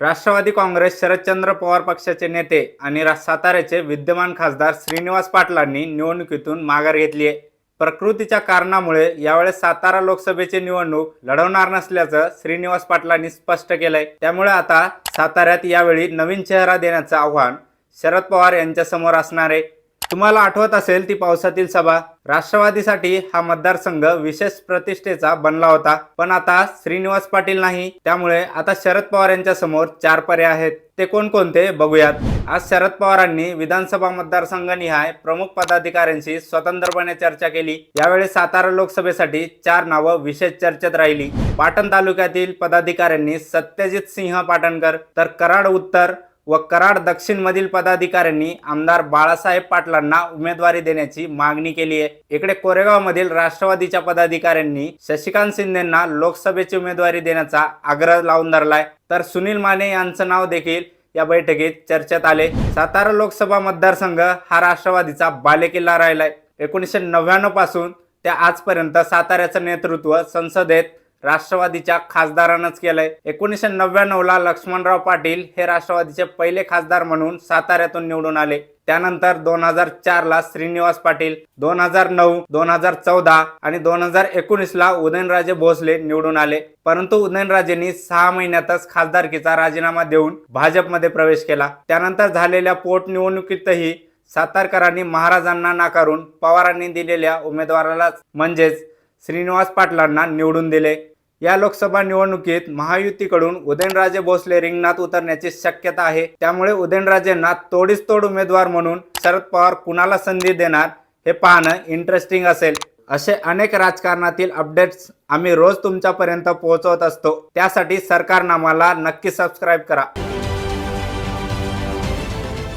राष्ट्रवादी काँग्रेस शरदचंद्र पवार पक्षाचे नेते आणि रा- साताऱ्याचे विद्यमान खासदार श्रीनिवास पाटलांनी निवडणुकीतून माघार घेतली आहे. प्रकृतीच्या कारणामुळे यावेळेस सातारा लोकसभेची निवडणूक लढवणार नसल्याचं श्रीनिवास पाटलांनी स्पष्ट केलंय. त्यामुळे आता साताऱ्यात यावेळी नवीन चेहरा देण्याचं आव्हान शरद पवार यांच्यासमोर असणार आहे. तुम्हाला आठवत असेल ती पावसातील सभा. राष्ट्रवादीसाठी हा मतदारसंघ विशेष प्रतिष्ठेचा बनला होता. पण आता श्रीनिवास पाटील नाही. त्यामुळे आता शरद पवार यांच्या समोर चार पर्याय आहेत. ते कोणकोणते बघूयात. आज शरद पवारांनी विधानसभा मतदारसंघनिहाय प्रमुख पदाधिकाऱ्यांशी स्वतंत्रपणे चर्चा केली. यावेळी सातारा लोकसभेसाठी चार नावं विशेष चर्चेत राहिली. पाटण तालुक्यातील पदाधिकाऱ्यांनी सत्यजित सिंह पाटणकर तर कराड उत्तर व कराड दक्षिणमधील पदाधिकाऱ्यांनी आमदार बाळासाहेब पाटलांना उमेदवारी देण्याची मागणी केली आहे. इकडे कोरेगावमधील राष्ट्रवादीच्या पदाधिकाऱ्यांनी शशिकांत शिंदेंना लोकसभेची उमेदवारी देण्याचा आग्रह लावून धरलाय. तर सुनील माने यांचं नाव देखील या बैठकीत चर्चेत आले. सातारा लोकसभा मतदारसंघ हा राष्ट्रवादीचा बालेकिल्ला राहिलाय. एकोणीसशे नव्याण्णवपासून त्या आजपर्यंत साताऱ्याचं नेतृत्व संसदेत राष्ट्रवादीच्या खासदारानंच केलंय. एकोणीसशे नव्याण्णव ला लक्ष्मणराव पाटील हे राष्ट्रवादीचे पहिले खासदार म्हणून साताऱ्यातून निवडून आले. त्यानंतर दोन हजार चार ला श्रीनिवास पाटील दोन हजार नऊ दोन हजार चौदा आणि दोन हजार एकोणीस ला उदयनराजे भोसले निवडून आले. परंतु उदयनराजेंनी सहा महिन्यातच खासदारकीचा राजीनामा देऊन भाजपमध्ये प्रवेश केला. त्यानंतर झालेल्या पोटनिवडणुकीतही सातारकरांनी महाराजांना नाकारून पवारांनी दिलेल्या उमेदवाराला म्हणजेच श्रीनिवास पाटलांना निवडून दिले. या लोकसभा निवडणुकीत महायुतीकडून उदयनराजे भोसले रिंगणात उतरण्याची शक्यता आहे. त्यामुळे उदयनराजेंना तोडीस तोड उमेदवार म्हणून शरद पवार कुणाला संधी देणार हे पाहणं इंटरेस्टिंग असेल. असे अनेक राजकारणातील अपडेट्स आम्ही रोज तुमच्यापर्यंत पोहोचवत असतो. त्यासाठी सरकारनामाला नक्की सबस्क्राईब करा.